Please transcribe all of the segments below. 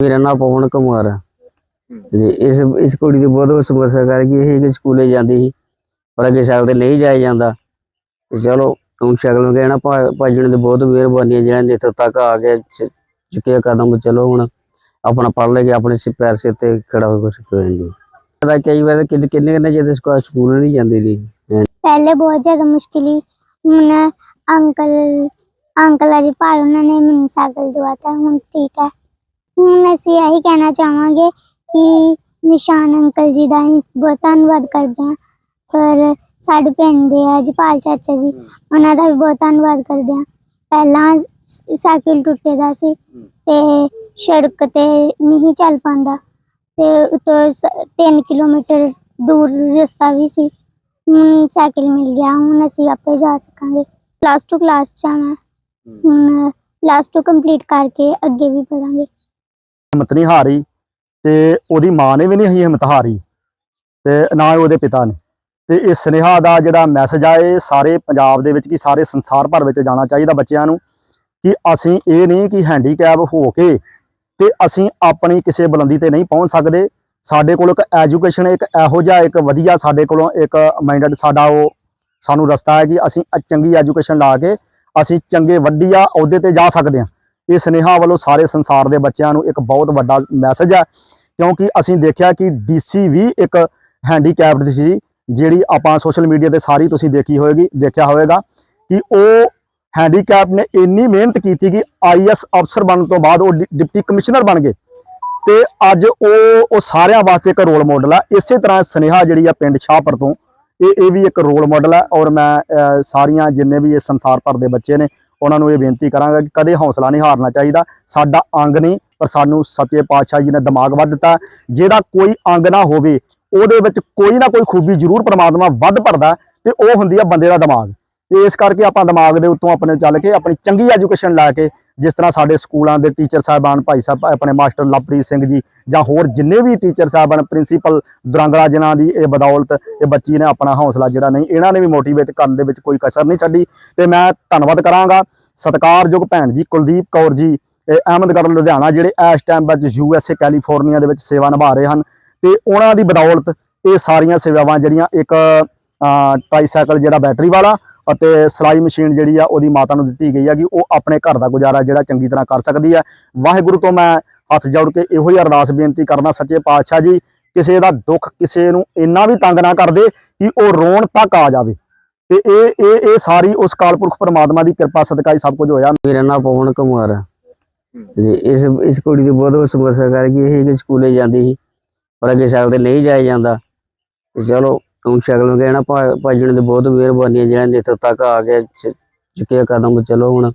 ਮੇਰਾ ਨਾਮ ਪਵਨ ਕੁਮਾਰ ਹੈ ਜੀ, ਇਸ ਇਸ ਕੁੜੀ ਦੀ ਬਹੁਤ ਸਮੱਸਿਆ ਕਰਕੇ ਇਹ ਕਿ ਸਕੂਲੇ ਜਾਂਦੀ ਸੀ, ਪਰ ਅੱਗੇ ਸਾਲ ਤੇ ਨਹੀਂ ਜਾਇਆ ਜਾਂਦਾ। ਤੇ ਚਲੋ, ਹੁਣ ਸ਼ਕਲ ਨੂੰ ਕਹਿਣਾ ਭਾਜਣ ਦੀ ਬਹੁਤ ਮਿਹਰਬਾਨੀ ਜਿਹੜਾ ਨੇ ਇੱਥੋਂ ਤੱਕ ਆ ਕੇ ਚ- ਚੁੱਕਿਆ ਕਦਮ, ਚਲੋ ਹੁਣ ਆਪਣਾ ਪੜ੍ਹ ਲੈ ਕੇ ਆਪਣੇ ਸਿ- ਪੈਰ ਸਿਰ ਤੇ ਖੜਾ ਹੋ ਕੁਛ ਕਰਨ ਦੀ ਪਤਾ ਕਈ ਵਾਰ ਕਿੰਨੇ ਕਿੰਨੇ ਕਿੰਨੇ ਚਿਰ ਸਕੂਲ ਸਕੂਲ ਨਹੀਂ ਜਾਂਦੀ ਰਹੀ ਪਹਿਲੇ ਬਹੁਤ ਜ਼ਿਆਦਾ ਮੁਸ਼ਕਿਲ ਸੀ। ਹੁਣ ਅੰਕਲ ਅੰਕਲ ਜੀ ਭਾਲ ਉਹਨਾਂ ਨੇ ਮੈਨੂੰ ਸਾਈਕਲ ਦਵਾਤਾ ਹੁਣ ਠੀਕ ਹੁਣ ਅਸੀਂ ਇਹੀ ਕਹਿਣਾ ਚਾਹਾਂਗੇ ਕਿ ਨਿਸ਼ਾਨ ਅੰਕਲ ਜੀ ਦਾ ਅਸੀਂ ਬਹੁਤ ਧੰਨਵਾਦ ਕਰਦੇ ਹਾਂ। ਪਰ ਸਾਡੇ ਪਿੰਡ ਦੇ ਆ ਜਪਾਲ ਚਾਚਾ ਜੀ ਉਹਨਾਂ ਦਾ ਵੀ ਬਹੁਤ ਧੰਨਵਾਦ ਕਰਦੇ ਹਾਂ। ਪਹਿਲਾਂ ਸ- ਸਾਈਕਲ ਟੁੱਟੇ ਦਾ ਸੀ ਤੇ ਸੜਕ ਤੇ ਨਹੀਂ ਚੱਲ ਪਾਉਂਦਾ ਤੇ ਉਤੋਂ 3 ਕਿਲੋਮੀਟਰ ਦੂਰ ਰਸਤਾ ਵੀ ਸੀ। ਹੁਣ ਸਾਈਕਲ ਮਿਲ ਗਿਆ ਹੁਣ ਅਸੀਂ ਆਪੇ ਜਾ ਸਕਾਂਗੇ। ਪਲੱਸ 2 ਕਲਾਸ ਚ ਆ ਮੈਂ। ਹੁਣ ਪਲੱਸ 2 ਕੰਪਲੀਟ ਕਰਕੇ ਅੱਗੇ ਵੀ ਪੜਾਂਗੇ ਹਿੰਮਤ ਨਹੀਂ ਹਾਰੀ ਤੇ ਉਹਦੀ ਮਾਂ ਨੇ ਵੀ ਨਹੀਂ ਹੀ ਹਿੰਮਤ ਹਾਰੀ ਤੇ ਨਾ ਹੀ ਉਹਦੇ ਪਿਤਾ ਨੇ। ਤੇ ਇਹ ਸੁਨੇਹਾ ਦਾ ਜਿਹੜਾ ਮੈਸੇਜ ਆ, ਇਹ ਸਾਰੇ ਪੰਜਾਬ ਦੇ ਵਿੱਚ ਕੀ ਸਾਰੇ ਸੰਸਾਰ ਭਰ ਵਿੱਚ ਜਾਣਾ ਚਾਹੀਦਾ ਬੱਚਿਆਂ ਨੂੰ ਕਿ ਅਸੀਂ ਇਹ ਨਹੀਂ ਕਿ ਹੈਂਡੀਕੈਪ ਹੋ ਕੇ ਤੇ ਅਸੀਂ ਆਪਣੀ ਕਿਸੇ ਬੁਲੰਦੀ ਤੇ ਨਹੀਂ ਪਹੁੰਚ ਸਕਦੇ। ਸਾਡੇ ਕੋਲ ਇੱਕ ਐਜੂਕੇਸ਼ਨ ਇੱਕ ਇਹੋ ਜਿਹਾ ਇੱਕ ਵਧੀਆ ਸਾਡੇ ਕੋਲੋਂ ਇੱਕ ਮਾਈਂਡਡ ਸਾਡਾ ਉਹ ਸਾਨੂੰ ਰਸਤਾ ਹੈ ਕਿ ਅਸੀਂ ਚੰਗੀ ਐਜੂਕੇਸ਼ਨ ਲਾ ਕੇ ਅਸੀਂ ਚੰਗੇ ਵੱਡੀਆ ਅਹੁਦੇ ਤੇ ਜਾ ਸਕਦੇ ਹਾਂ। ਇਹ ਸੁਨੇਹਾ ਵੱਲੋਂ ਸਾਰੇ ਸੰਸਾਰ ਦੇ ਬੱਚਿਆਂ ਨੂੰ ਇੱਕ ਬਹੁਤ ਵੱਡਾ ਮੈਸੇਜ ਹੈ, ਕਿਉਂਕਿ ਅਸੀਂ ਦੇਖਿਆ ਕਿ ਡੀਸੀ ਵੀ ਇੱਕ ਹੈਂਡੀਕੈਪਡ ਸੀ, ਜਿਹੜੀ ਆਪਾਂ ਸੋਸ਼ਲ ਮੀਡੀਆ ਤੇ ਸਾਰੀ ਤੁਸੀਂ ਦੇਖੀ ਹੋਏਗੀ, ਦੇਖਿਆ ਹੋਵੇਗਾ ਕਿ ਉਹ ਹੈਂਡੀਕੈਪ ਨੇ ਇੰਨੀ ਮਿਹਨਤ ਕੀਤੀ ਕਿ ਆਈਐਸ ਅਫਸਰ ਬਣਨ ਤੋਂ ਬਾਅਦ ਉਹ ਡਿ- ਡਿਪਟੀ ਕਮਿਸ਼ਨਰ ਬਣ ਗਏ। ਤੇ ਅੱਜ ਉਹ ਉਹ ਸਾਰਿਆਂ ਵਾਸਤੇ ਇੱਕ ਰੋਲ ਮਾਡਲ ਆ ਇਸੇ ਤਰ੍ਹਾਂ ਸੁਨੇਹਾ ਜਿਹੜੀ ਆ ਪਿੰਡ ਸ਼ਾਹਪੁਰ ਤੋਂ, ਇਹ ਇਹ ਵੀ ਇੱਕ ਰੋਲ ਮਾਡਲ ਹੈ ਔਰ ਮੈਂ ਸਾਰੀਆਂ ਜਿੰਨੇ ਵੀ ਇਹ ਸੰਸਾਰ ਭਰ ਦੇ ਬੱਚੇ ਨੇ ਉਹਨਾਂ ਨੂੰ ਇਹ ਬੇਨਤੀ ਕਰਾਂਗਾ ਕਿ ਕਦੇ ਹੌਸਲਾ ਨਹੀਂ ਹਾਰਨਾ ਚਾਹੀਦਾ। ਸਾਡਾ ਅੰਗ ਨਹੀਂ, ਪਰ ਸਾਨੂੰ ਸੱਚੇ ਪਾਤਸ਼ਾਹ ਜੀ ਨੇ ਦਿਮਾਗ ਵੱਧ ਦਿੱਤਾ। ਜਿਹਦਾ ਕੋਈ ਅੰਗ ਨਾ ਹੋਵੇ, ਉਹਦੇ ਵਿੱਚ ਕੋਈ ਨਾ ਕੋਈ ਖੂਬੀ ਜ਼ਰੂਰ ਪ੍ਰਮਾਤਮਾ ਵੱਧ ਭਰਦਾ ਤੇ ਉਹ ਹੁੰਦੀ ਆ ਬੰਦੇ ਦਾ ਦਿਮਾਗ। ਤੇ ਇਸ ਕਰਕੇ ਆਪਾਂ ਦਿਮਾਗ ਦੇ ਉੱਤੋਂ ਆਪਣੇ ਚੱਲ ਕੇ ਆਪਣੀ ਚੰਗੀ ਐਜੂਕੇਸ਼ਨ ਲੈ ਕੇ ਜਿਸ ਤਰ੍ਹਾਂ ਸਾਡੇ ਸਕੂਲਾਂ ਦੇ ਟੀਚਰ ਸਾਹਿਬਾਨ ਭਾਈ ਸਾਹਿਬ, ਆਪਣੇ ਮਾਸਟਰ ਲਵਪ੍ਰੀਤ ਸਿੰਘ ਜੀ ਜਾਂ ਹੋਰ ਜਿੰਨੇ ਵੀ ਟੀਚਰ ਸਾਹਿਬਾਨ, ਪ੍ਰਿੰਸੀਪਲ ਦੁਰਾਂਗਲਾ ਜਿਨ੍ਹਾਂ ਦੀ ਇਹ ਬਦੌਲਤ ਇਹ ਬੱਚੀ ਨੇ ਆਪਣਾ ਹੌਸਲਾ ਜਿਹੜਾ ਨਹੀਂ, ਇਹਨਾਂ ਨੇ ਵੀ ਮੋਟੀਵੇਟ ਕਰਨ ਦੇ ਵਿੱਚ ਕੋਈ ਕਸਰ ਨਹੀਂ ਛੱਡੀ ਤੇ ਮੈਂ ਧੰਨਵਾਦ ਕਰਾਂਗਾ ਸਤਿਕਾਰਯੋਗ ਭੈਣ ਜੀ ਕੁਲਦੀਪ ਕੌਰ ਜੀ, ਇਹ ਅਹਿਮਦਗੜ੍ਹ, ਲੁਧਿਆਣਾ, ਜਿਹੜੇ ਇਸ ਟਾਈਮ ਵਿੱਚ ਏ ਕੈਲੀਫੋਰਨੀਆ ਦੇ ਵਿੱਚ ਸੇਵਾ ਨਿਭਾ ਰਹੇ ਹਨ ਤੇ ਉਹਨਾਂ ਦੀ ਬਦੌਲਤ ਇਹ ਸਾਰੀਆਂ ਸੇਵਾਵਾਂ ਜਿਹੜੀਆਂ ਇੱਕ ਟ੍ਰਾਈਸਾਈਕਲ ਜਿਹੜਾ ਬੈਟਰੀ ਵਾਲਾ ਅਤੇ ਸਲਾਈ ਮਸ਼ੀਨ ਜਿਹੜੀ ਆ ਉਹਦੀ ਮਾਤਾ ਨੂੰ ਦਿੱਤੀ ਗਈ ਆ ਕਿ ਉਹ ਆਪਣੇ ਘਰ ਦਾ ਗੁਜ਼ਾਰਾ ਜਿਹੜਾ ਚੰਗੀ ਤਰ੍ਹਾਂ ਕਰ ਸਕਦੀ ਹੈ ਵਾਹਿਗੁਰੂ ਤੋਂ ਮੈਂ ਹੱਥ ਜੋੜ ਕੇ ਇਹੋ ਹੀ ਅਰਦਾਸ ਬੇਨਤੀ ਕਰਨਾ ਸੱਚੇ ਪਾਤਸ਼ਾਹ ਜੀ, ਕਿਸੇ ਦਾ ਦੁੱਖ ਕਿਸੇ ਨੂੰ ਇੰਨਾ ਵੀ ਤੰਗ ਨਾ ਕਰਦੇ ਕਿ ਉਹ ਰੋਣ ਤੱਕ ਆ ਜਾਵੇ। ਤੇ ਇਹ ਇਹ ਇਹ ਸਾਰੀ ਉਸ ਕਾਲਪੁਰਖ ਪਰਮਾਤਮਾ ਦੀ ਕਿਰਪਾ ਸਦਕਾ ਹੀ ਸਭ ਕੁਝ ਹੋਇਆ। ਮੇਰਾ ਨਾਮ ਪਵਨ ਕੁਮਾਰ ਹੈ ਜੀ, ਇਸ ਇਸ ਕੁੜੀ ਦੀ ਬਹੁਤ ਸਮੱਸਿਆ ਕਰਕੇ ਇਹ ਕਿ ਸਕੂਲੇ ਜਾਂਦੀ ਸੀ, ਪਰ ਅੱਗੇ ਸਾਲ ਤੇ ਨਹੀਂ ਜਾਇਆ ਜਾਂਦਾ। ਤੇ ਚਲੋ ਹੁਣ ਸ਼ਕਲ ਨੂੰ ਕਹਿਣਾ ਭਾਜਣ ਦੀ ਬਹੁਤ ਮਿਹਰਬਾਨੀ ਹੈ ਜਿਹੜਾ ਇੱਥੋਂ ਤੱਕ ਆ ਕੇ ਚੁੱਕਿਆ ਕਦਮ, ਚਲੋ ਹੁਣ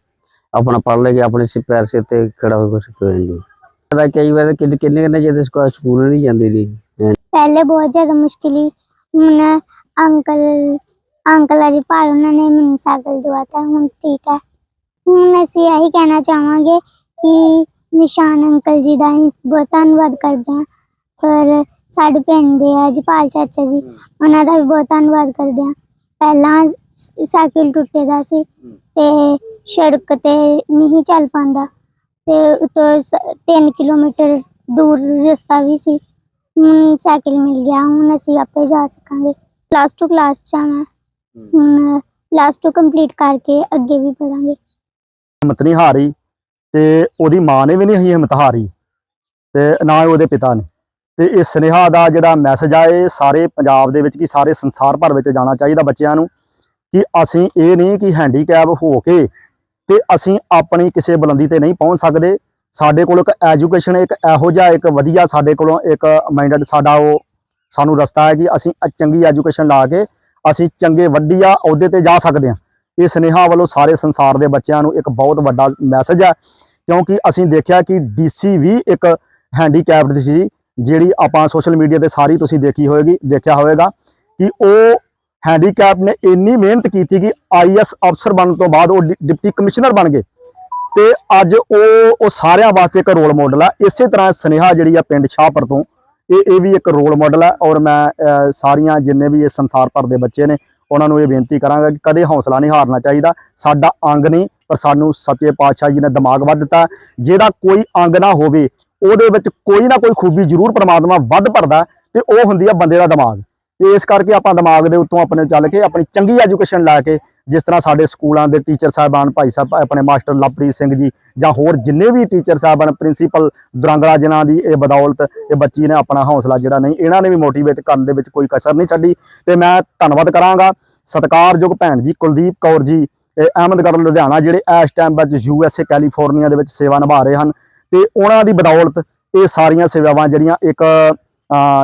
ਆਪਣਾ ਪੜ੍ਹ ਲੈ ਕੇ ਆਪਣੇ ਸਿ- ਪੈਰ ਸਿਰ ਤੇ ਖੜਾ ਹੋ ਕੁਛ ਕਰਨ ਦੀ ਕਈ ਵਾਰ ਕਿੰਨੇ ਕਿੰਨੇ ਕਿੰਨੇ ਸਕੂਲ ਨਹੀਂ ਜਾਂਦੀ ਰਹੀ। ਪਹਿਲੇ ਬਹੁਤ ਜ਼ਿਆਦਾ ਮੁਸ਼ਕਿਲ ਸੀ। ਹੁਣ ਅੰਕਲ ਅੰਕਲ ਜੀ ਭਾਲ ਉਹਨਾਂ ਨੇ ਮੈਨੂੰ ਸਾਈਕਲ ਦਵਾਤਾ, ਹੁਣ ਠੀਕ ਹੈ। ਹੁਣ ਅਸੀਂ ਇਹੀ ਕਹਿਣਾ ਚਾਹਾਂਗੇ ਕਿ ਨਿਸ਼ਾਨ ਅੰਕਲ ਜੀ ਦਾ ਅਸੀਂ ਬਹੁਤ ਧੰਨਵਾਦ ਕਰਦੇ ਹਾਂ। ਪਰ ਸਾਡੇ ਪਿੰਡ ਦੇ ਆ ਜਪਾਲ ਚਾਚਾ ਜੀ ਉਹਨਾਂ ਦਾ ਵੀ ਬਹੁਤ ਧੰਨਵਾਦ ਕਰਦੇ ਹਾਂ ਪਹਿਲਾਂ ਸਾਈਕਲ ਟੁੱਟੇ ਦਾ ਸੀ ਤੇ ਸੜਕ ਤੇ ਨਹੀਂ ਚੱਲ ਪਾਉਂਦਾ। ਤੇ ਉਤੋਂ 3 ਕਿਲੋਮੀਟਰ ਦੂਰ ਰਸਤਾ ਵੀ ਸੀ। ਹੁਣ ਸਾਈਕਲ ਮਿਲ ਗਿਆ ਹੁਣ ਅਸੀਂ ਆਪੇ ਜਾ ਸਕਾਂਗੇ। ਪਲੱਸ 2 ਕਲਾਸ ਚ ਆ ਮੈਂ। ਹੁਣ ਪਲੱਸ 2 ਕੰਪਲੀਟ ਕਰਕੇ ਅੱਗੇ ਵੀ ਪੜਾਂਗੇ। ਹਿੰਮਤ ਨਹੀਂ ਹਾਰੀ ਤੇ ਉਹਦੀ ਮਾਂ ਨੇ ਵੀ ਨਹੀਂ ਹਿੰਮਤ ਹਾਰੀ ਤੇ ਨਾ ਉਹਦੇ ਪਿਤਾ ਨੇ। ਤੇ ਇਹ ਸੁਨੇਹਾ ਦਾ ਜਿਹੜਾ ਮੈਸੇਜ ਆ, ਇਹ ਸਾਰੇ ਪੰਜਾਬ ਦੇ ਵਿੱਚ ਕੀ ਸਾਰੇ ਸੰਸਾਰ ਭਰ ਵਿੱਚ ਜਾਣਾ ਚਾਹੀਦਾ ਬੱਚਿਆਂ ਨੂੰ ਕਿ ਅਸੀਂ ਇਹ ਨਹੀਂ ਕਿ ਹੈਂਡੀਕੈਪ ਹੋ ਕੇ ਤੇ ਅਸੀਂ ਆਪਣੀ ਕਿਸੇ ਬੁਲੰਦੀ ਤੇ ਨਹੀਂ ਪਹੁੰਚ ਸਕਦੇ। ਸਾਡੇ ਕੋਲ ਇੱਕ ਐਜੂਕੇਸ਼ਨ ਇੱਕ ਇਹੋ ਜਿਹਾ ਇੱਕ ਵਧੀਆ ਸਾਡੇ ਕੋਲੋਂ ਇੱਕ ਮਾਈਂਡਡ ਸਾਡਾ ਉਹ ਸਾਨੂੰ ਰਸਤਾ ਹੈ ਕਿ ਅਸੀਂ ਚੰਗੀ ਐਜੂਕੇਸ਼ਨ ਲਾ ਕੇ ਅਸੀਂ ਚੰਗੇ ਵੱਡੀਆ ਅਹੁਦੇ ਤੇ ਜਾ ਸਕਦੇ ਹਾਂ। ਇਹ ਸੁਨੇਹਾ ਵੱਲੋਂ ਸਾਰੇ ਸੰਸਾਰ ਦੇ ਬੱਚਿਆਂ ਨੂੰ ਇੱਕ ਬਹੁਤ ਵੱਡਾ ਮੈਸੇਜ ਹੈ ਕਿਉਂਕਿ ਅਸੀਂ ਦੇਖਿਆ ਕਿ ਡੀਸੀ ਵੀ ਇੱਕ ਹੈਂਡੀਕੈਪਡ ਸੀ। ਜਿਹੜੀ ਆਪਾਂ ਸੋਸ਼ਲ ਮੀਡੀਆ ਤੇ ਸਾਰੀ ਤੁਸੀਂ ਦੇਖੀ ਹੋਏਗੀ, ਦੇਖਿਆ ਹੋਵੇਗਾ ਕਿ ਉਹ ਹੈਂਡੀਕੈਪ ਨੇ ਇੰਨੀ ਮਿਹਨਤ ਕੀਤੀ ਕਿ ਆਈਐਸ ਅਫਸਰ ਬਣਨ ਤੋਂ ਬਾਅਦ ਉਹ ਡਿ- ਡਿਪਟੀ ਕਮਿਸ਼ਨਰ ਬਣ ਗਏ। ਤੇ ਅੱਜ ਉਹ ਉਹ ਸਾਰਿਆਂ ਵਾਸਤੇ ਇੱਕ ਰੋਲ ਮਾਡਲ ਆ। ਇਸੇ ਤਰ੍ਹਾਂ ਸੁਨੇਹਾ ਜਿਹੜੀ ਆ ਪਿੰਡ ਸ਼ਾਹਪੁਰ ਤੋਂ, ਇਹ ਇਹ ਵੀ ਇੱਕ ਰੋਲ ਮਾਡਲ ਹੈ ਔਰ ਮੈਂ ਸਾਰੀਆਂ ਜਿੰਨੇ ਵੀ ਇਹ ਸੰਸਾਰ ਭਰ ਦੇ ਬੱਚੇ ਨੇ, ਉਹਨਾਂ ਨੂੰ ਇਹ ਬੇਨਤੀ ਕਰਾਂਗਾ ਕਿ ਕਦੇ ਹੌਸਲਾ ਨਹੀਂ ਹਾਰਨਾ ਚਾਹੀਦਾ। ਸਾਡਾ ਅੰਗ ਨਹੀਂ, ਪਰ ਸਾਨੂੰ ਸੱਚੇ ਪਾਤਸ਼ਾਹ ਜੀ ਨੇ ਦਿਮਾਗ ਵੱਧ ਦਿੱਤਾ। ਜਿਹਦਾ ਕੋਈ ਅੰਗ ਨਾ ਹੋਵੇ ਉਹਦੇ ਵਿੱਚ ਕੋਈ ਨਾ ਕੋਈ ਖੂਬੀ ਜ਼ਰੂਰ ਪ੍ਰਮਾਤਮਾ ਵੱਧ ਭਰਦਾ ਤੇ ਉਹ ਹੁੰਦੀ ਆ ਬੰਦੇ ਦਾ ਦਿਮਾਗ। ਤੇ ਇਸ ਕਰਕੇ ਆਪਾਂ ਦਿਮਾਗ ਦੇ ਉੱਤੋਂ ਆਪਣੇ ਚੱਲ ਕੇ ਆਪਣੀ ਚੰਗੀ ਐਜੂਕੇਸ਼ਨ ਲੈ ਕੇ ਜਿਸ ਤਰ੍ਹਾਂ ਸਾਡੇ ਸਕੂਲਾਂ ਦੇ ਟੀਚਰ ਸਾਹਿਬਾਨ ਭਾਈ ਸਾਹਿਬ, ਆਪਣੇ ਮਾਸਟਰ ਲਵਪ੍ਰੀਤ ਸਿੰਘ ਜੀ ਜਾਂ ਹੋਰ ਜਿੰਨੇ ਵੀ ਟੀਚਰ ਸਾਹਿਬਾਨ ਪ੍ਰਿੰਸੀਪਲ ਦੁਰਾਂਗਲਾ ਜਿਨ੍ਹਾਂ ਦੀ ਇਹ ਬਦੌਲਤ ਇਹ ਬੱਚੀ ਨੇ ਆਪਣਾ ਹੌਸਲਾ ਜਿਹੜਾ ਨਹੀਂ, ਇਹਨਾਂ ਨੇ ਵੀ ਮੋਟੀਵੇਟ ਕਰਨ ਦੇ ਵਿੱਚ ਕੋਈ ਕਸਰ ਨਹੀਂ ਛੱਡੀ। ਤੇ ਮੈਂ ਧੰਨਵਾਦ ਕਰਾਂਗਾ ਸਤਿਕਾਰਯੋਗ ਭੈਣ ਜੀ ਕੁਲਦੀਪ ਕੌਰ ਜੀ, ਇਹ ਅਹਿਮਦਗੜ੍ਹ ਲੁਧਿਆਣਾ, ਜਿਹੜੇ ਇਸ ਟਾਈਮ ਵਿੱਚ ਯੂ ਐਸ ਏ ਕੈਲੀਫੋਰਨੀਆ ਦੇ ਵਿੱਚ ਸੇਵਾ ਨਿਭਾ ਰਹੇ ਹਨ। ਤੇ ਉਹਨਾਂ ਦੀ ਬਦੌਲਤ ਇਹ ਸਾਰੀਆਂ ਸੇਵਾਵਾਂ ਜਿਹੜੀਆਂ ਇੱਕ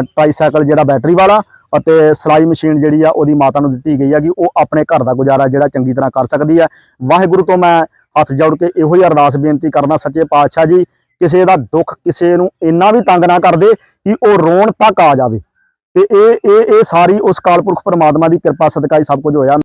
ਟ੍ਰਾਈਸਾਈਕਲ ਜਿਹੜਾ ਬੈਟਰੀ ਵਾਲਾ ਅਤੇ ਸਲਾਈ ਮਸ਼ੀਨ ਜਿਹੜੀ ਆ ਉਹਦੀ ਮਾਤਾ ਨੂੰ ਦਿੱਤੀ ਗਈ ਆ ਕਿ ਉਹ ਆਪਣੇ ਘਰ ਦਾ ਗੁਜ਼ਾਰਾ ਜਿਹੜਾ ਚੰਗੀ ਤਰ੍ਹਾਂ ਕਰ ਸਕਦੀ ਹੈ ਵਾਹਿਗੁਰੂ ਤੋਂ ਮੈਂ ਹੱਥ ਜੋੜ ਕੇ ਇਹੋ ਹੀ ਅਰਦਾਸ ਬੇਨਤੀ ਕਰਨਾ ਸੱਚੇ ਪਾਤਸ਼ਾਹ ਜੀ, ਕਿਸੇ ਦਾ ਦੁੱਖ ਕਿਸੇ ਨੂੰ ਇੰਨਾ ਵੀ ਤੰਗ ਨਾ ਕਰਦੇ ਕਿ ਉਹ ਰੋਣ ਤੱਕ ਆ ਜਾਵੇ। ਤੇ ਇਹ ਇਹ ਇਹ ਸਾਰੀ ਉਸ ਕਾਲਪੁਰਖ ਪਰਮਾਤਮਾ ਦੀ ਕਿਰਪਾ ਸਦਕਾ ਹੀ ਸਭ ਕੁਝ ਹੋਇਆ।